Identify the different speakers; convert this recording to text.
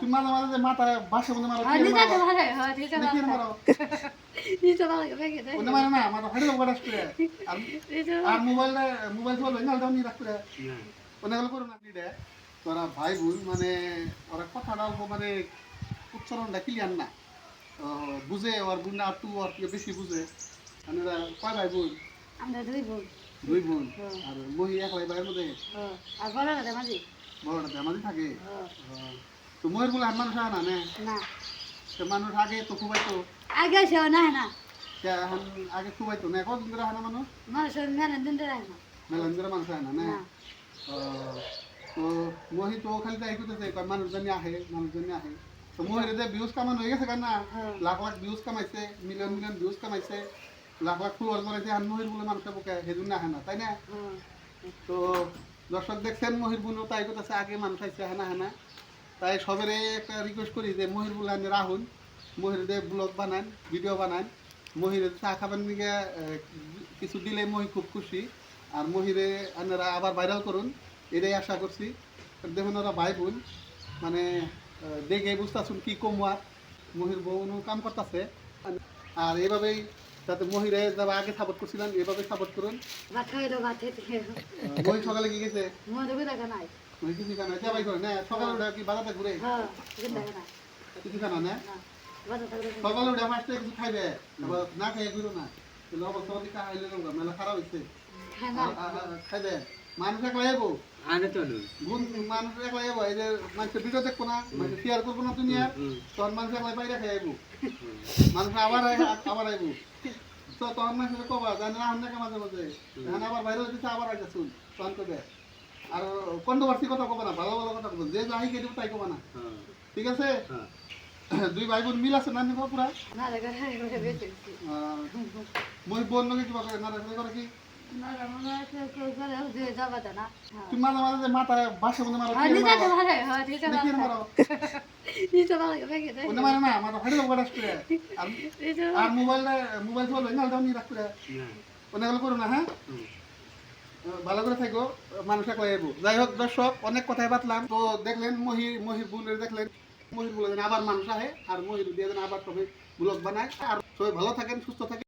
Speaker 1: তুমি মাঝে মাঝে যে মাথায় বাসে মনে মারো
Speaker 2: হ্যাঁ
Speaker 1: কি মারো?
Speaker 2: ভালো হ্যাঁ
Speaker 1: দেখি
Speaker 2: ভালো
Speaker 1: মারো?
Speaker 2: নিজে ভালো ভেঙে দেয়
Speaker 1: মনে মারো না মাথা ফাটে লোক করে আর মোবাইল মোবাইল চলবে না ওটাও নিয়ে রাখতে। ওনে গেলে করো না নিডে তোরা ভাই বোন মানে ওরা কথাটা অল্প মানে উচ্চারণটা ক্লিয়ার না। বুঝে ওর বোন আর টু আর থেকে বেশি বুঝে। মানে কয় ভাই বোন?
Speaker 2: আমরা দুই বোন।
Speaker 1: দুই বোন।
Speaker 2: হ্যাঁ।
Speaker 1: আর মহি এক ভাই ভাইয়ের মধ্যে।
Speaker 2: হ্যাঁ। আর না মাঝি?
Speaker 1: বড়টা থাকে।
Speaker 2: হ্যাঁ।
Speaker 1: তো মহের বলে মানুষ হয় না। না মানুষ আগে তো খুবাইতো?
Speaker 2: আগে সে না। না
Speaker 1: এখন আগে খুবাইতো? না কদিন ধরে হয় না মানুষ?
Speaker 2: মানুষ মেনে দিন ধরে না
Speaker 1: মেলান ধরে মানুষ হয় না? না। তো মহি তো খালি তাই করতেছে কয় মানুষজনই আহে মানুষজনই আহে। তো মহির যে ভিউজ কামানো হয়ে গেছে না
Speaker 2: হ্যাঁ।
Speaker 1: লাখ লাখ ভিউজ কামাইছে মিলিয়ন মিলিয়ন ভিউজ কামাইছে লাখ লাখ ফুলওয়ার করেছে আর মহির বলে মানুষের বুকে সেজন্য আহে না তাই না?
Speaker 2: হ্যাঁ।
Speaker 1: তো দর্শক দেখছেন মহির বুনও তাই করতেছে আগে মানুষ আইছে হ্যাঁ না হ্যাঁ না তাই সবের একটা রিকোয়েস্ট করি যে মহির বুলে আনি রাহুল মহির দিয়ে ব্লগ বানান ভিডিও বানান। মহির চা খাবার নিয়ে কিছু দিলে মহি খুব খুশি। আর মহিরে আপনারা আবার ভাইরাল করুন এটাই আশা করছি। দেখুন ওরা ভাই বোন মানে দেখে বুঝতেছুন কি কমুয়ার মহির বউ কাম করতেছে। আর এভাবেই যাতে মহিরে যারা আগে সাপোর্ট করছিলেন এভাবে সাপোর্ট করুন।
Speaker 2: ভাত খাই দাও ভাত খেতে খেয়ে
Speaker 1: আহ, মহি সকালে কি গেছে
Speaker 2: মনে
Speaker 1: কিছু খানা যাবাই করে না? সকালে উঠে কি বাজারে ঘুরে
Speaker 2: হ্যাঁ কিছু
Speaker 1: না? সকালে উঠে ফার্স্টে কিছু খাইবে না খাইয়ে ঘুরো না তাহলে অবস্থা অধিক খাইলে মেলা খারাপ হয়েছে
Speaker 2: হ্যাঁ
Speaker 1: খাইবে মানুষ একলা যাব
Speaker 3: আনে তো
Speaker 1: গুণ মানুষ একলা যাব এই যে মানুষের ভিডিও দেখব না মানুষ শেয়ার করব না তুমি আর তখন মানুষ একলা বাইরে খাই যাব মানুষ আবার আবার আইবো তো তখন মানুষের কবা জানি না আমরা মাঝে মাঝে আবার বাইরে হইতেছে আবার আইতে শুন তখন কবে আর কন্ট্রোভার্সি কথা কবে না ভালো ভালো কথা কবে যে যাই কেটে তাই কবে না। ঠিক আছে? দুই ভাই বোন মিল আছে না নিবা পুরা?
Speaker 2: ওটা
Speaker 1: মই বোন নাকি কিবা করে না রাখলে করে কি
Speaker 2: হ্যাঁ।
Speaker 1: তুমি মাঝে মাঝে যে বাসে মনে মারো
Speaker 2: হ্যাঁ
Speaker 1: মারো?
Speaker 2: হ্যাঁ
Speaker 1: না মাথা ফাটে লোক করে আর মোবাইল মোবাইল চলবে না ওটাও নিয়ে রাখতে ওনে গেলে করো না হ্যাঁ? ভালো করে থাকো মানুষে কয়ে যাই হোক, দর্শক, অনেক কথাই বাতলাম। তো দেখলেন, মহির মহির বুলের দেখলেন, মহির বুলে আবার মানুষ আহে, আর মহির দিয়ে আবার সবাই ব্লগ বানায়। আর সবাই ভালো থাকেন, সুস্থ থাকেন।